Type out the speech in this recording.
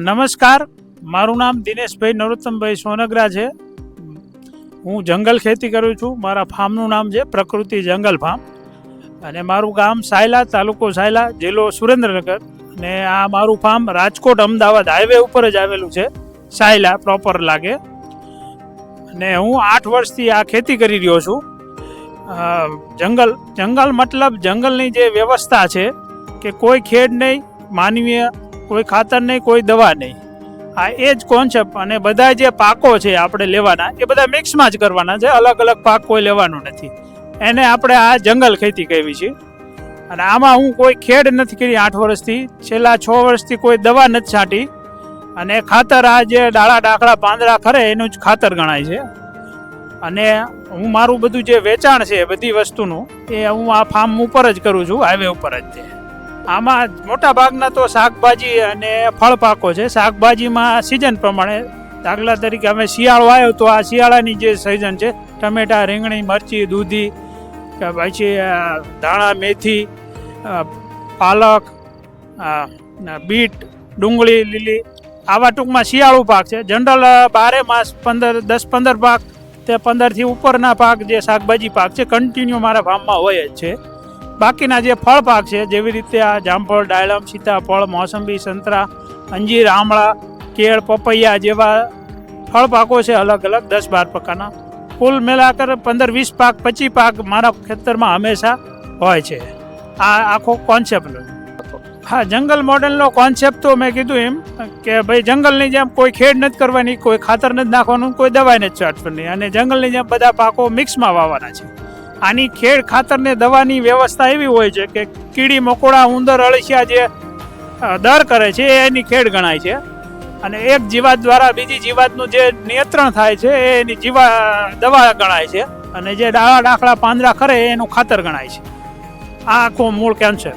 નમસ્કાર. મારું નામ દિનેશભાઈ નરોત્તમભાઈ સોનગરા છે. હું જંગલ ખેતી કરું છું. મારા ફાર્મનું નામ છે પ્રકૃતિ જંગલ ફાર્મ. અને મારું ગામ સાયલા, તાલુકો સાયલા, જિલ્લો સુરેન્દ્રનગર. અને આ મારું ફાર્મ રાજકોટ અમદાવાદ હાઈવે ઉપર જ આવેલું છે. સાયલા પ્રોપર લાગે. અને હું આઠ વર્ષથી આ ખેતી કરી રહ્યો છું. જંગલ જંગલ મતલબ જંગલની જે વ્યવસ્થા છે કે કોઈ ખેડ નહીં, માનવીય કોઈ ખાતર નહીં, કોઈ દવા નહીં. આ એ જ કોન્સેપ્ટ અને બધા જે પાકો છે આપણે લેવાના, એ બધા મિક્સમાં જ કરવાના છે. અલગ અલગ પાક કોઈ લેવાનો નથી. એને આપણે આ જંગલ ખેતી કહેવી છે. અને આમાં હું કોઈ ખેડ નથી કરી આઠ વર્ષથી. છેલ્લા છ વર્ષથી કોઈ દવા નથી છાંટી. અને ખાતર આ જે ડાળા ડાકડા પાંદડા ખરે એનું જ ખાતર ગણાય છે. અને હું મારું બધું જે વેચાણ છે બધી વસ્તુનું, એ હું આ ફાર્મ ઉપર જ કરું છું હાઈવે ઉપર જ છે આમાં મોટા ભાગના તો શાકભાજી અને ફળ પાકો છે. શાકભાજીમાં સિઝન પ્રમાણે દાખલા તરીકે અમે શિયાળો આવ્યો તો આ શિયાળાની જે સિઝન છે, ટમેટા, રીંગણી, મરચી, દૂધી પછી ધાણા, મેથી પાલક બીટ, ડુંગળી, લીલી, આવા ટૂંકમાં શિયાળુ પાક છે. જનરલ બારે માસ પંદર, દસ પંદર પાક તે પંદરથી ઉપરના પાક જે શાકભાજી પાક છે કન્ટિન્યુ મારા ફાર્મમાં હોય જ છે. બાકીના જે ફળ પાક છે, જેવી રીતે આ જામફળ, ડાયલમ, સીતાફળ, મોસંબી, સંતરા, અંજીર, આમળા, કેળ, પપૈયા જેવા ફળ પાકો છે અલગ અલગ દસ બાર પ્રકારના. કુલ મિલાકર પંદર વીસ પાક, પચીસ પાક મારા ખેતરમાં હંમેશા હોય છે. આ આખો કોન્સેપ્ટ હા, જંગલ મોડેલનો કોન્સેપ્ટ તો મેં કીધું એમ કે ભાઈ જંગલની જેમ કોઈ ખેડ નથી કરવાની, કોઈ ખાતર નથી નાખવાનું, કોઈ દવાઈ નથી છાંટવાની અને જંગલની જેમ બધા પાકો મિક્સમાં વાવવાના છે. આની ખેડ ખાતર ને દવાની વ્યવસ્થા એવી હોય છે કે કીડી, મકોડા, ઉંદર, અળસિયા જે દર કરે છે એની ખેડ ગણાય છે. અને એક જીવાત દ્વારા બીજી જીવાતનું જે નિયંત્રણ થાય છે, એ એની જીવા, દવા ગણાય છે. અને જે ડાળા ડાખડા પાંદડા ખરે એનું ખાતર ગણાય છે. આ આખું મૂળ કેન્સર